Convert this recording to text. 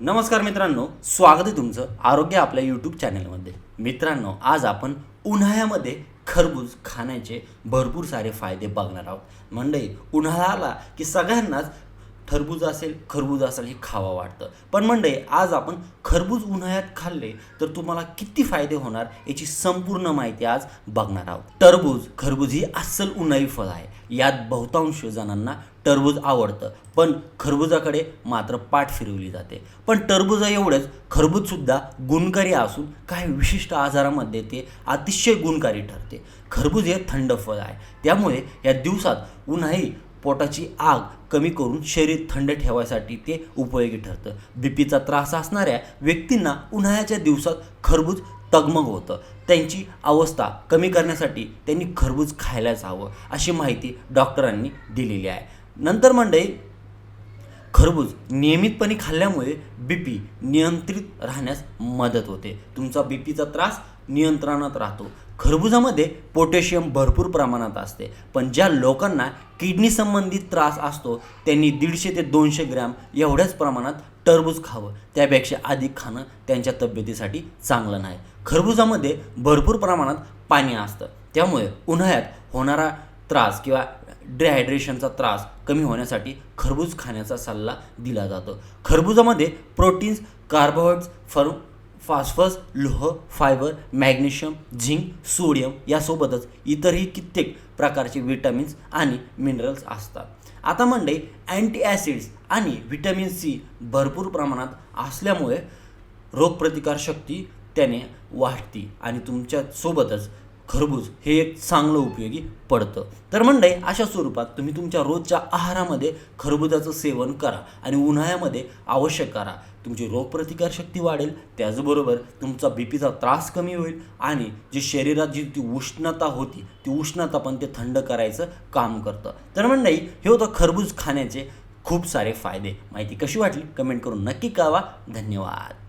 नमस्कार मित्रांनो स्वागत आहे तुमचं आरोग्य आपल्या यूट्यूब चॅनलमध्ये मित्रांनो आज आपण उन्हाळ्यामध्ये खरबूज खाण्याचे भरपूर सारे फायदे बघणार आहोत. म्हणजे उन्हाळा आला की सगळ्यांनाच टरबूज असेल खरबूज असेल हे खावं वाटतं. पण मंडळी आज आपण खरबूज उन्हाळ्यात खाल्ले तर तुम्हाला किती फायदे होणार याची संपूर्ण माहिती आज बघणार आहोत. टरबूज खरबूज ही अस्सल उन्हाळी फळ आहे. यात बहुतांश जणांना टरबूज आवडतं. पण खरबुजाकडे मात्र पाठ फिरवली जाते. पण टरबुजा एवढंच खरबूजसुद्धा गुणकारी असून काही विशिष्ट आजारामध्ये ते अतिशय गुणकारी ठरते. खरबूज हे थंड फळ आहे. त्यामुळे या दिवसात उन्हाळी पोटाची आग कमी करून शरीर थंड ठेवायसाठी ते उपयोगी ठरतं. बीपीचा त्रास असणाऱ्या व्यक्तींना उन्हाळ्याच्या दिवसात खरबूज तगमग होतं. त्यांची अवस्था कमी करण्यासाठी त्यांनी खरबूज खायलाच हवं अशी माहिती डॉक्टरांनी दिलेली आहे. नंतर मंडळी खरबूज नियमितपणे खाल्ल्यामुळे बी पी नियंत्रित राहण्यास मदत होते. तुमचा बी पीचा त्रास नियंत्रणात राहतो. खरबुजामध्ये पोटॅशियम भरपूर प्रमाणात असते. पण ज्या लोकांना किडनी संबंधित त्रास असतो त्यांनी दीडशे ते दोनशे ग्रॅम एवढ्याच प्रमाणात टरबूज खावं. त्यापेक्षा अधिक खाणं त्यांच्या तब्येतीसाठी चांगलं नाही. खरबुजामध्ये भरपूर प्रमाणात पाणी असतं. त्यामुळे उन्हाळ्यात होणारा त्रास किंवा डिहायड्रेशनचा त्रास कमी होण्यासाठी खरबूज खाण्याचा सल्ला दिला जातो. खरबुजामध्ये प्रोटीन्स कार्बोहायड्रेट्स फर फॉस्फरस लोह फायबर मॅग्नेशियम झिंक सोडियम यासोबतच इतरही कित्येक प्रकारचे विटॅमिन्स आणि मिनरल्स असतात. आता म्हणजे अँटी ॲसिड्स आणि व्हिटॅमिन सी भरपूर प्रमाणात असल्यामुळे रोगप्रतिकारशक्ती त्याने वाढती आणि तुमच्यासोबतच खरबूज हे एक चांगलं उपयोगी पडतं. तर मंडळी अशा स्वरूपात तुम्ही तुमच्या रोजच्या आहारामध्ये खरबुजाचं सेवन करा आणि उन्हाळ्यामध्ये आवश्यक करा. तुमची रोगप्रतिकारशक्ती वाढेल त्याचबरोबर तुमचा बी पीचा त्रास कमी होईल आणि जी शरीरात जी ती उष्णता होती ती उष्णता पण ते थंड करायचं काम करतं. तर मंडई हे होतं खरबूज खाण्याचे खूप सारे फायदे. माहिती कशी वाटली? कमेंट करून नक्की कळवा. धन्यवाद.